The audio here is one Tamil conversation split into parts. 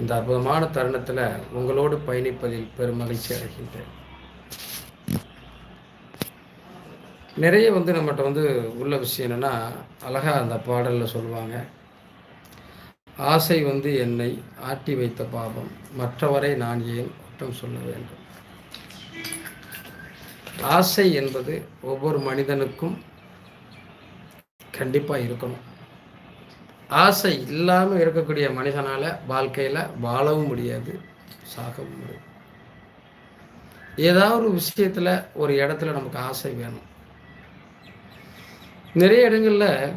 இந்த அற்புதமான தருணத்தில் உங்களோடு பயணிப்பதில் பெரும் மகிழ்ச்சி அடைகின்றேன். நிறைய வந்து நம்மகிட்ட வந்து உள்ள விஷயம் என்னென்னா அழகாக அந்த பாடலில் சொல்லுவாங்க ஆசை வந்து என்னை ஆட்டி வைத்த பாவம் மற்றவரை நான் ஏன் குற்றம் சொல்ல வேண்டும்? ஆசை என்பது ஒவ்வொரு மனிதனுக்கும் கண்டிப்பாக இருக்கணும். ஆசை இல்லாமல் இருக்கக்கூடிய மனிதனால் வாழ்க்கையில் வாழவும் முடியாது சாகவும் முடியும் ஏதாவது ஒரு விஷயத்தில் ஒரு இடத்துல நமக்கு ஆசை வேணும். நிறைய இடங்களில்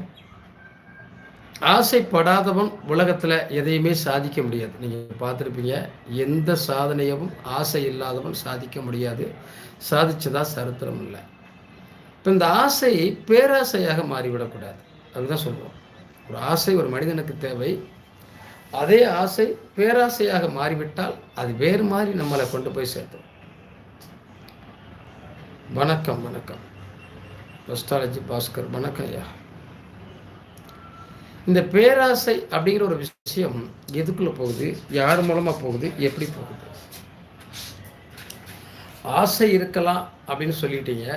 ஆசைப்படாதவன் உலகத்தில் எதையுமே சாதிக்க முடியாது. நீங்கள் பார்த்துருப்பீங்க எந்த சாதனையும் ஆசை இல்லாதவன் சாதிக்க முடியாது. சாதிச்சதா சரித்திரம் இல்லை. இப்போ இந்த ஆசை பேராசையாக மாறிவிடக்கூடாது. அதுதான் சொல்லுவோம் ஒரு ஆசை ஒரு மனிதனுக்கு தேவை. அதே ஆசை பேராசையாக மாறிவிட்டால் அது வேறு மாதிரி நம்மளை கொண்டு போய் சேர்த்தோம் வணக்கம் வணக்கம். அஸ்ட்ராலஜி பாஸ்கர் வணக்கம் ஐயா. இந்த பேராசை அப்படிங்கிற ஒரு விஷயம் எதுக்குள்ள போகுது? யார் மூலமாக போகுது? எப்படி போகுது? ஆசை இருக்கலாம் அப்படின்னு சொல்லிட்டீங்க.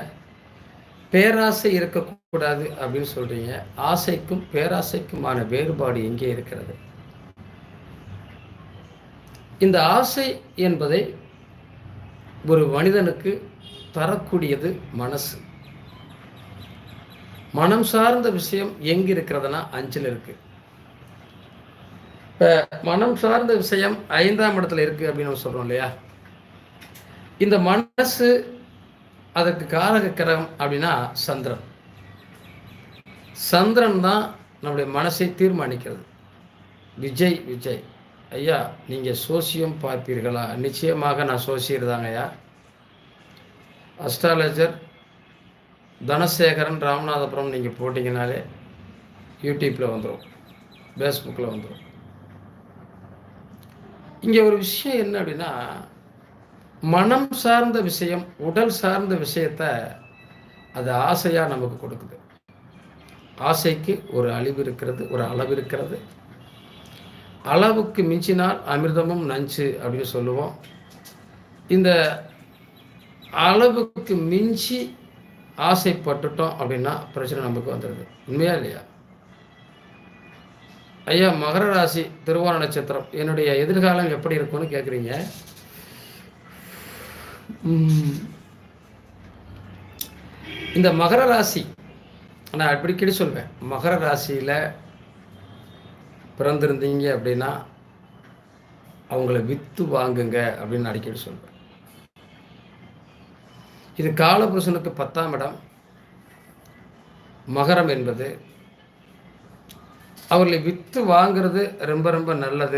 பேராசை இருக்கக்கூடாது அப்படின்னு சொல்றீங்க. ஆசைக்கும் பேராசைக்குமான வேறுபாடு எங்கே இருக்கிறது? இந்த ஆசை என்பதை ஒரு மனிதனுக்கு தரக்கூடியது மனசு. மனம் சார்ந்த விஷயம் எங்க இருக்கிறதுனா அஞ்சில் இருக்கு. இப்போ மனம் சார்ந்த விஷயம் ஐந்தாம் இடத்துல இருக்கு அப்படின்னு நம்ம சொல்றோம் இல்லையா? இந்த மனசு அதற்கு காரக கிரகம் அப்படின்னா சந்திரன். சந்திரன் தான் நம்முடைய மனசை தீர்மானிக்கிறது. விஜய் விஜய். ஐயா நீங்கள் சோசியம் பார்ப்பீர்களா? நிச்சயமாக நான் சோசியர் தாங்க ஐயா. அஸ்ட்ராலஜர் தனசேகரன் ராமநாதபுரம் நீங்கள் போட்டிங்கனாலே யூடியூப்பில் வந்துடும் ஃபேஸ்புக்கில் வந்துடும் இங்கே ஒரு விஷயம் என்ன அப்படின்னா மனம் சார்ந்த விஷயம் உடல் சார்ந்த விஷயத்த அது ஆசையாக நமக்கு கொடுக்குது. ஆசைக்கு ஒரு அழிவு இருக்கிறது ஒரு அளவு இருக்கிறது. அளவுக்கு மிஞ்சினால் அமிர்தமும் நஞ்சு அப்படின்னு சொல்லுவோம். இந்த அளவுக்கு மிஞ்சி ஆசைப்பட்டுட்டோம் அப்படின்னா பிரச்சனை நமக்கு வந்துடுது. உண்மையா இல்லையா? ஐயா மகர ராசி திருவோண நட்சத்திரம் என்னுடைய எதிர்காலம் எப்படி இருக்கும்னு கேட்குறீங்க இந்த மகர ராசி நான் அடிக்கடி சொல்வேன் மகர ராசியில் பிறந்திருந்தீங்க அப்படின்னா அவங்கள விற்று வாங்குங்க அப்படின்னு அடிக்கடி சொல்வேன். இது காலபுருஷனுக்கு பத்தாம் இடம். மகரம் என்பது அவர்களை விற்று வாங்குறது ரொம்ப ரொம்ப நல்லது.